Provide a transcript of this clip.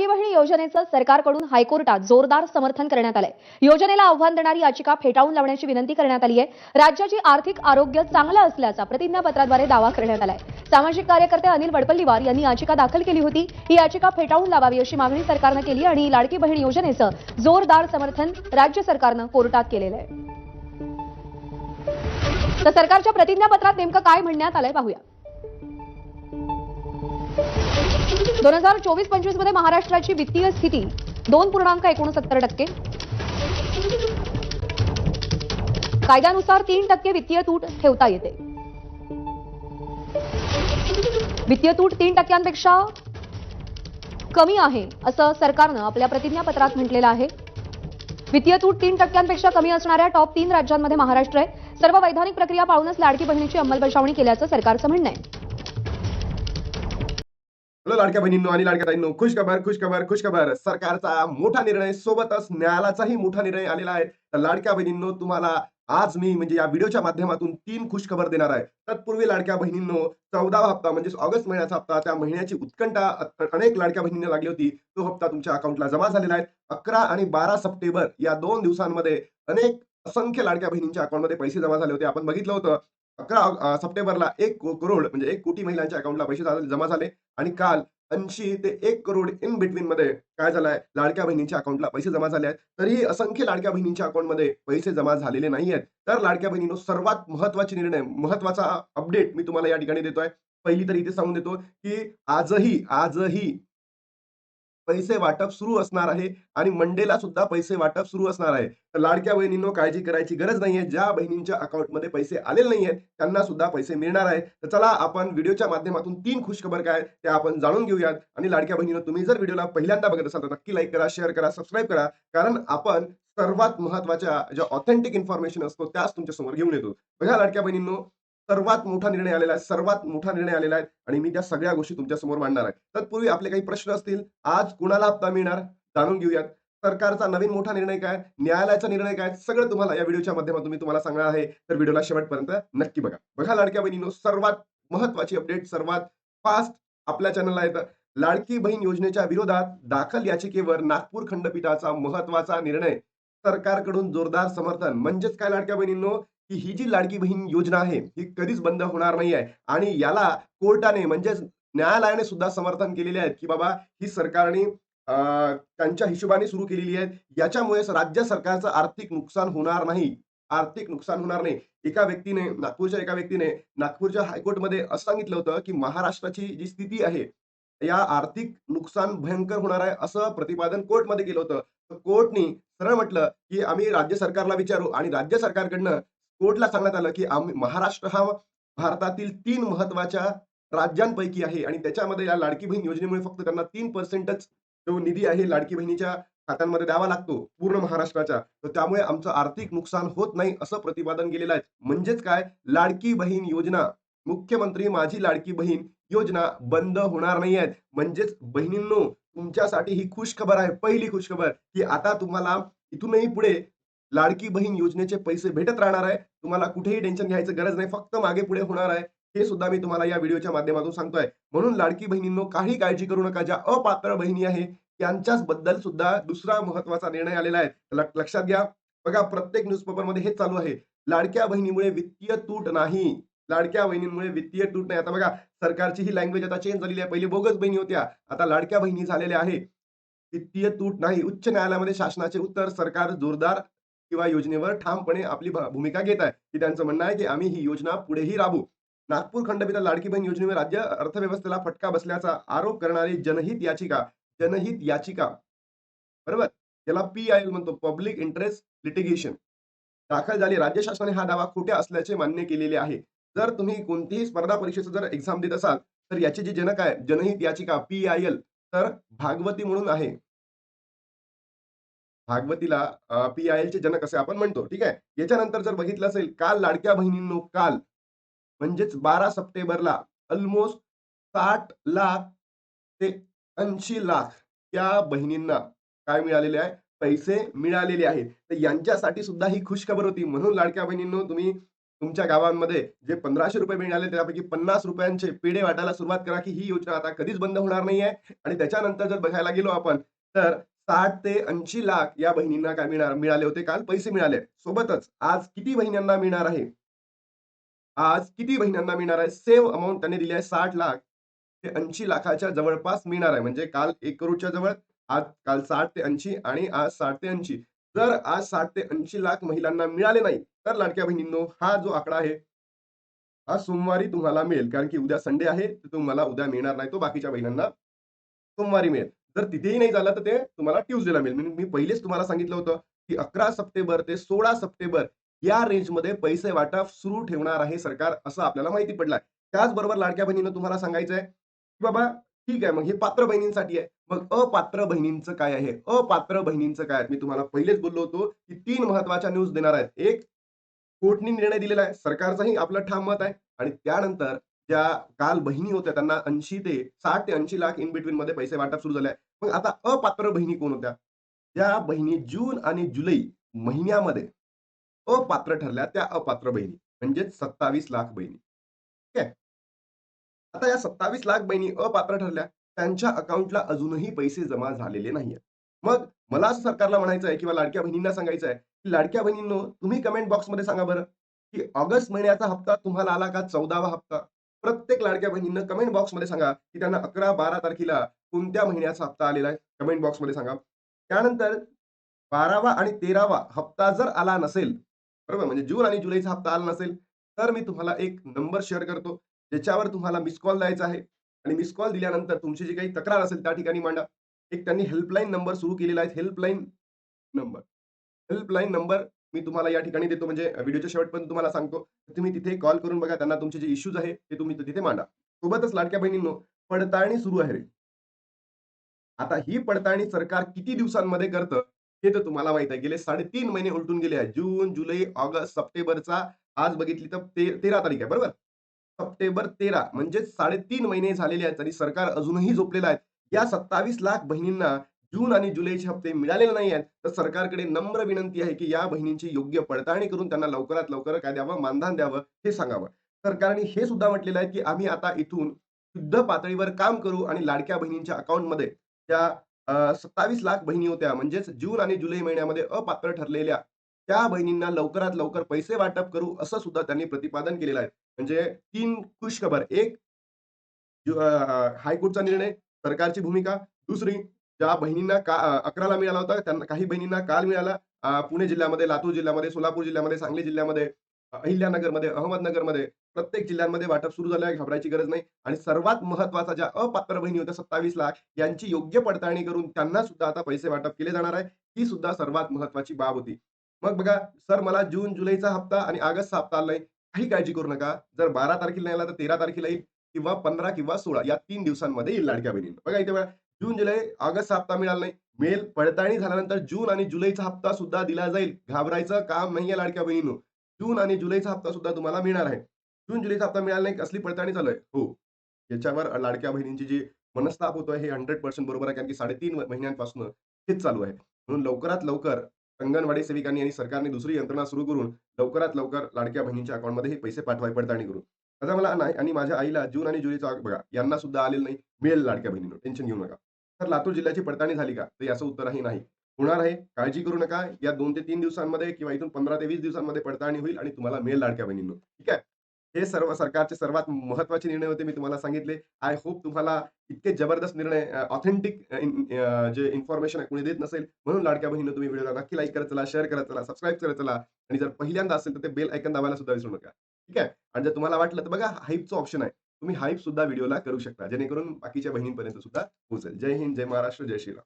लाडकी बहिणी योजनेचं सरकारकडून हायकोर्टात जोरदार समर्थन करण्यात आलंय. योजनेला आव्हान देणारी याचिका फेटाळून लावण्याची विनंती करण्यात आली आहे राज्याची आर्थिक आरोग्य चांगलं असल्याचा प्रतिज्ञापत्राद्वारे दावा करण्यात आलाय. सामाजिक कार्यकर्ते अनिल वडपल्लीवार यांनी याचिका दाखल केली होती. ही याचिका फेटाळून लावावी अशी मागणी सरकारनं केली आणि लाडकी बहीण योजनेचं जोरदार समर्थन राज्य सरकारनं कोर्टात केलेलं आहे. तर सरकारच्या प्रतिज्ञापत्रात नेमकं काय म्हणण्यात आलंय पाहूया. दोन हजार चोवीस पंचवीसमध्ये महाराष्ट्राची वित्तीय स्थिती दोन पूर्णांक एकोणसत्तर टक्के. कायद्यानुसार तीन टक्के वित्तीय तूट ठेवता येते. वित्तीय तूट तीन टक्क्यांपेक्षा कमी आहे असं सरकारनं आपल्या प्रतिज्ञापत्रात म्हटलेलं आहे. वित्तीय तूट तीन टक्क्यांपेक्षा कमी असणाऱ्या टॉप तीन राज्यांमध्ये महाराष्ट्र आहे. सर्व वैधानिक प्रक्रिया पाळूनच लाडकी बहिणीची अंमलबजावणी केल्याचं सरकारचं म्हणणं आहे. हॅलो लाडक्या बहिणींनो आणि लाडक्या ताईंनो खुश खबर खुश खबर खुश खबर सरकारचा मोठा निर्णय सोबतच न्यायालयाचाही मोठा निर्णय आलेला आहे. तर लाडक्या बहिणींनो तुम्हाला आज मी म्हणजे या व्हिडिओच्या माध्यमातून तीन खुश खबर देणार आहे. तत्पूर्वी लाडक्या बहिणींनो चौदावा हप्ता म्हणजे ऑगस्ट महिन्याचा हप्ता त्या महिन्याची उत्कंठा अनेक लाडक्या बहिणींना लागली होती. तो हप्ता तुमच्या अकाउंटला जमा झालेला आहे. अकरा आणि बारा सप्टेंबर या दोन दिवसांमध्ये अनेक असंख्य लाडक्या बहिणींच्या अकाउंटमध्ये पैसे जमा झाले होते. आपण बघितलं होतं अकरा सप्टेंबरला एक करोड म्हणजे एक कोटी महिलांच्या अकाउंटला पैसे जमा झाले आणि काल ऐंशी ते एक करोड इन बिटवीन मध्ये काय झालंय? लाडक्या बहिणींच्या अकाउंटला पैसे जमा झाले आहेत. तरीही असंख्य लाडक्या बहिणींच्या अकाउंटमध्ये पैसे जमा झालेले नाही आहेत. तर लाडक्या बहिणीनो सर्वात महत्वाची निर्णय महत्त्वाचा अपडेट मी तुम्हाला या ठिकाणी देतोय. पहिली तर इथे सांगून देतो की आजही आजही पैसे वाटप सुरू असणार आहे आणि मंडेला सुद्धा पैसे वाटप सुरू असणार आहे. तर लाडक्या बहिणींनो काळजी करायची गरज नाहीये ज्या बहिणींच्या अकाउंटमध्ये पैसे आलेले नाही आहेत त्यांना सुद्धा पैसे मिळणार आहे. तर चला आपण व्हिडिओच्या माध्यमातून तीन खुशखबर काय ते आपण जाणून घेऊयात. आणि लाडक्या बहिणीनं तुम्ही जर व्हिडिओला पहिल्यांदा बघत असाल तर नक्की लाईक करा शेअर करा सबस्क्राईब करा. कारण आपण सर्वात महत्त्वाच्या ज्या ऑथेंटिक इन्फॉर्मेशन असतो त्याच तुमच्यासमोर घेऊन येतो. बघा लाडक्या बहिणींनो सर्वात मोठा निर्णय आलेला आहे सर्वात मोठा निर्णय आलेला आहे आणि मी त्या सगळ्या गोष्टी तुमच्यासमोर मांडणार आहे. तत्पूर्वी आपले काही प्रश्न असतील आज कुणाला हप्ता मिळणार जाणून घेऊयात. सरकारचा नवीन मोठा निर्णय काय न्यायालयाचा निर्णय काय सगळं तुम्हाला या व्हिडिओच्या माध्यमातून मी तुम्हाला सांगणार आहे. तर व्हिडिओला शेवटपर्यंत नक्की बघा. बघा लाडक्या बहिणीनो सर्वात महत्वाची अपडेट सर्वात फास्ट आपल्या चॅनलला येतं. लाडकी बहीण योजनेच्या विरोधात दाखल याचिकेवर नागपूर खंडपीठाचा महत्त्वाचा निर्णय. सरकारकडून जोरदार समर्थन. म्हणजेच काय लाडक्या बहिणींनो की ही जी लाडकी बहीण योजना आहे ही कधीच बंद होणार नाही आहे आणि याला कोर्टाने म्हणजेच न्यायालयाने सुद्धा समर्थन केलेले आहेत की बाबा ही सरकारने त्यांच्या हिशोबाने सुरू केलेली आहे याच्यामुळे राज्य सरकारचं आर्थिक नुकसान होणार नाही. आर्थिक नुकसान होणार नाही. एका व्यक्तीने नागपूरच्या एका व्यक्तीने नागपूरच्या हायकोर्टमध्ये असं सांगितलं होतं की महाराष्ट्राची जी स्थिती आहे या आर्थिक नुकसान भयंकर होणार आहे असं प्रतिपादन कोर्टमध्ये केलं होतं. तर कोर्टनी सरळ म्हटलं की आम्ही राज्य सरकारला विचारू आणि राज्य सरकारकडनं कोर्टला सांगण्यात आलं की आम्ही महाराष्ट्र हा भारतातील तीन महत्त्वाच्या राज्यांपैकी आहे आणि त्याच्यामध्ये या लाडकी बहीण योजनेमुळे फक्त त्यांना तीन पर्सेंटच जो निधी आहे लाडकी बहिणीच्या खात्यांमध्ये द्यावा लागतो पूर्ण महाराष्ट्राच्या. तर त्यामुळे आमचं आर्थिक नुकसान होत नाही असं प्रतिपादन केलेलं आहे. म्हणजेच काय? लाडकी बहीण योजना. मुख्यमंत्री माझी लाडकी बहीण योजना बंद होणार नाही आहेत. म्हणजेच बहिणींनो तुमच्यासाठी ही खुश खबर आहे. पहिली खुश खबर की आता तुम्हाला इथूनही पुढे लाडकी बहीण योजनेचे पैसे भेटत राहणार आहे. तुम्हाला कुठेही टेन्शन घ्यायचं गरज नाही. फक्त मागे पुढे होणार आहे. हे सुद्धा मी तुम्हाला या व्हिडिओच्या माध्यमातून सांगतोय. म्हणून लाडकी बहिणींनो काही काळजी करू नका. ज्या अपात्र बहिणी आहे त्यांच्याच बद्दल सुद्धा दुसरा महत्त्वाचा निर्णय आलेला आहे. लक्षात घ्या. बघा प्रत्येक न्यूजपेपरमध्ये हेच चालू आहे. लाडक्या बहिणीमुळे वित्तीय तूट नाही. लाडक्या बहिणींमुळे वित्तीय तूट नाही. आता बघा सरकारची ही लँग्वेज आता चेंज झालेली आहे. पहिले बोगस बहिणी होत्या. आता लाडक्या बहिणी झालेल्या आहे. वित्तीय तूट नाही. उच्च न्यायालयामध्ये शासनाचे उत्तर सरकार जोरदार किंवा योजनेवर ठामपणे आपली भूमिका घेत आहे. की त्यांचं म्हणणं आहे की आम्ही ही योजना पुढेही राबू नागपूर खंडपीठात लाडकी बहीण योजनेवर राज्य अर्थव्यवस्थेला फटका बसल्याचा आरोप करणारी जनहित याचिका जनहित याचिका. बरोबर? याला पी आय म्हणतो पब्लिक इंटरेस्ट लिटिगेशन दाखल झाली. राज्य शासनाने हा दावा खोट्या असल्याचे मान्य केलेले आहे. जर तुम्ही कोणतीही स्पर्धा परीक्षेचं जर एक्झाम देत असाल तर याची जी जनक आहे जनहित याचिका पी आय एल तर भागवती म्हणून आहे. भागवतीला पी आय एलचे जनक असे आपण म्हणतो ठीक आहे? याच्यानंतर जर बघितलं असेल काल लाडक्या बहिणींनो काल म्हणजेच बारा सप्टेंबरला ऑलमोस्ट साठ लाख ते ऐंशी लाख या बहिणींना काय मिळालेले आहे? पैसे मिळालेले आहेत. तर यांच्यासाठी सुद्धा ही खुश खबर होती. म्हणून लाडक्या बहिणींनो तुम्ही तुमच्या गावांमध्ये जे पंधराशे रुपये मिळाले त्यापैकी पन्नास रुपयांचे पेढे वाटायला सुरुवात करा की ही योजना आता कधीच बंद होणार नाहीये. आणि त्याच्यानंतर जर बघायला गेलो आपण तर साठ ते ऐंशी लाख या बहिणींना काय मिळणार? मिळाले होते काल पैसे मिळाले सोबतच आज किती बहिणींना मिळणार आहे? आज किती बहिणींना मिळणार आहे? सेम अमाऊंट त्यांनी दिली आहे साठ लाख ते ऐंशी लाखाच्या जवळपास मिळणार आहे. म्हणजे काल एक करोडच्या जवळ आज काल साठ ते ऐंशी आणि आज साठ ते ऐंशी. जर आज साठ ते ऐंशी लाख महिलांना मिळाले नाही तर लाडक्या बहिणींनो हा जो आकडा आहे हा सोमवारी तुम्हाला मिळेल. कारण की उद्या संडे आहे तर तुम्हाला उद्या मिळणार नाही तो बाकीच्या बहिणींना सोमवारी मिळेल. जर तिथेही नाही झालं तर ते तुम्हाला ट्युजडेला मिळेल. मी मी पहिलेच तुम्हाला सांगितलं होतं की अकरा सप्टेंबर ते सोळा सप्टेंबर या रेंजमध्ये पैसे वाटप सुरू ठेवणार आहे सरकार असं आपल्याला माहिती पडलंय. त्याचबरोबर लाडक्या बहिणीनं तुम्हाला सांगायचं आहे की बाबा ठीक आहे मग हे पात्र बहिणींसाठी आहे. मग अपात्र बहिणींचं काय आहे? अपात्र बहिणींचं काय आहे? मी तुम्हाला पहिलेच बोललो होतो की तीन महत्त्वाच्या न्यूज देणार आहेत. एक कोर्टनी निर्णय दिलेला आहे. सरकारचाही आपलं ठाम मत आहे. आणि त्यानंतर ज्या काल बहिणी होत्या त्यांना ऐंशी ते साठ ते ऐंशी लाख इन बिटवीन मध्ये पैसे वाटप सुरू झाले. आहे मग आता अपात्र बहिणी कोण होत्या? ज्या बहिणी जून आणि जुलै महिन्यामध्ये अपात्र ठरल्या त्या अपात्र बहिणी म्हणजेच सत्तावीस लाख बहिणी. ठीक आहे आता या सत्तावीस लाख बहिणी अपात्र ठरल्या त्यांच्या अकाउंटला अजूनही पैसे जमा झालेले नाहीये मग मला असं सरकारला म्हणायचं आहे किंवा लाडक्या बहिणींना सांगायचं आहे की लाडक्या बहिणींनो तुम्ही कमेंट बॉक्समध्ये सांगा बरं की ऑगस्ट महिन्याचा हप्ता तुम्हाला आला का? चौदावा हप्ता. प्रत्येक लाडक्या बहिणींना कमेंट बॉक्समध्ये सांगा की त्यांना अकरा बारा तारखेला कोणत्या महिन्याचा हप्ता आलेला आहे? कमेंट बॉक्समध्ये सांगा. त्यानंतर बारावा आणि तेरावा हप्ता जर आला नसेल बरोबर? म्हणजे जून आणि जुलैचा हप्ता आला नसेल तर मी तुम्हाला एक नंबर शेअर करतो ज्याच्यावर तुम्हाला मिस कॉल द्यायचा आहे. आणि मिस कॉल दिल्यानंतर तुमची जी काही तक्रार असेल त्या ठिकाणी मांडा. एक त्यांनी हेल्पलाईन नंबर सुरू केलेला आहे. हेल्पलाईन नंबर हेल्पलाईन नंबर मी तुम्हाला या ठिकाणी देतो. म्हणजे व्हिडिओच्या शेवटपर्यंत तुम्हाला सांगतो. तुम्ही तिथे कॉल करून बघा. त्यांना तुमचे जे इश्यूज आहे ते तुम्ही तिथे मांडा. सोबतच लाडक्या बहिणींनो पडताळणी सुरू आहे रे. आता ही पडताळणी सरकार किती दिवसांमध्ये करतं हे तर तुम्हाला माहीत आहे. गेले साडेतीन महिने उलटून गेले आहेत. जून जुलै ऑगस्ट सप्टेंबरचा आज बघितली तर ते तेरा तारीख आहे बरोबर? सप्टेंबर तेरा म्हणजे साडेतीन महिने झालेले आहेत तरी सरकार अजूनही झोपलेलं आहे. या सत्तावीस लाख बहिणींना जून आणि जुलैचे हप्ते मिळालेले नाही आहेत तर सरकारकडे नम्र विनंती आहे की या बहिणींची योग्य पडताळणी करून त्यांना लवकरात लवकर काय द्यावं मानधन द्यावं हे सांगावं. सरकारने हे सुद्धा म्हटलेलं आहे की आम्ही आता इथून शुद्ध पातळीवर काम करू आणि लाडक्या बहिणींच्या अकाउंटमध्ये त्या सत्तावीस लाख बहिणी होत्या म्हणजेच जून आणि जुलै महिन्यामध्ये अपात्र ठरलेल्या त्या बहिणींना लवकरात लवकर पैसे वाटप करू असं सुद्धा त्यांनी प्रतिपादन केलेलं आहे. म्हणजे तीन खुश खबर एक हायकोर्टचा निर्णय सरकारची भूमिका. दुसरी ज्या बहिणींना का अकराला मिळाला होता त्यांना काही बहिणींना काल मिळाला पुणे जिल्ह्यामध्ये लातूर जिल्ह्यामध्ये सोलापूर जिल्ह्यामध्ये सांगली जिल्ह्यामध्ये अहिल्यानगरमध्ये अहमदनगरमध्ये प्रत्येक जिल्ह्यांमध्ये वाटप सुरू झालं आहे घाबरायची गरज नाही आणि सर्वात महत्त्वाचा ज्या अपात्र बहिणी होत्या सत्तावीस लाख यांची योग्य पडताळणी करून त्यांना सुद्धा आता पैसे वाटप केले जाणार आहे. ही सुद्धा सर्वात महत्वाची बाब होती. मग बघा सर मला जून जुलैचा हप्ता आणि ऑगस्टचा हप्ता आला नाही काही काळजी करू नका. जर बारा तारखेला नाही आला तर तेरा तारखेला येईल किंवा पंधरा किंवा सोळा या तीन दिवसांमध्ये येईल लाडक्या बहिणींना. बघा इथे जून जुलै ऑगस्ट हप्ता मिळाला नाही. मेल पडताळणी झाल्यानंतर जून आणि जुलैचा हप्ता सुद्धा दिला जाईल. घाबरायचं काम नाहीये लाडक्या बहिणीनो. जून आणि जुलैचा हप्ता सुद्धा तुम्हाला मिळणार आहे. जून जुलैचा हप्ता मिळाला नाही कसली पडताळणी चालू आहे? हो. याच्यावर लाडक्या बहिणींची जी मनस्ताप होतोय हे हंड्रेड पर्सेंट बरोबर आहे कारण की साडेतीन महिन्यांपासून हेच चालू आहे. म्हणून लवकरात लवकर अंगणवाडी सेविकांनी आणि सरकारने दुसरी यंत्रणा सुरू करून लवकरात लवकर लाडक्या बहिणींच्या अकाउंटमध्ये हे पैसे पाठवाय पडताळणी करून आता मला नाही आणि माझ्या आईला जून आणि जुलैचा बघा यांना सुद्धा आलेलं नाही. मिळेल लाडक्या बहिणीनं टेन्शन घेऊ नका. तर लातूर जिल्ह्याची पडताळणी झाली का? तर याचं उत्तरही नाही. होणार आहे. काळजी करू नका. या दोन ते तीन दिवसांमध्ये किंवा इथून पंधरा ते वीस दिवसांमध्ये पडताळणी होईल आणि तुम्हाला मिळेल लाडक्या बहिणींनो. ठीक आहे? हे सर्व सरकारचे सर्वात महत्त्वाचे निर्णय होते मी तुम्हाला सांगितले. आय होप तुम्हाला इतके जबरदस्त निर्णय ऑथेंटिक जे इन्फॉर्मेशन आहे कोणी देत नसेल म्हणून लाडक्या बहिणीनं तुम्ही व्हिडिओला नक्की लाईक करत चला शेअर करत चला सबस्क्राईब करत चला आणि जर पहिल्यांदा असेल तर ते बेल ऐकन दाबायला सुद्धा विसरू नका. ठीक आहे? आणि जर तुम्हाला वाटलं तर बघा हाईपचं ऑप्शन आहे. तुम्ही हाईप सुद्धा व्हिडिओला करू शकता. जेणेकरून बाकीच्या बहिणींपर्यंत सुद्धा पोहोचेल. जय हिंद जय महाराष्ट्र जय श्रीराम.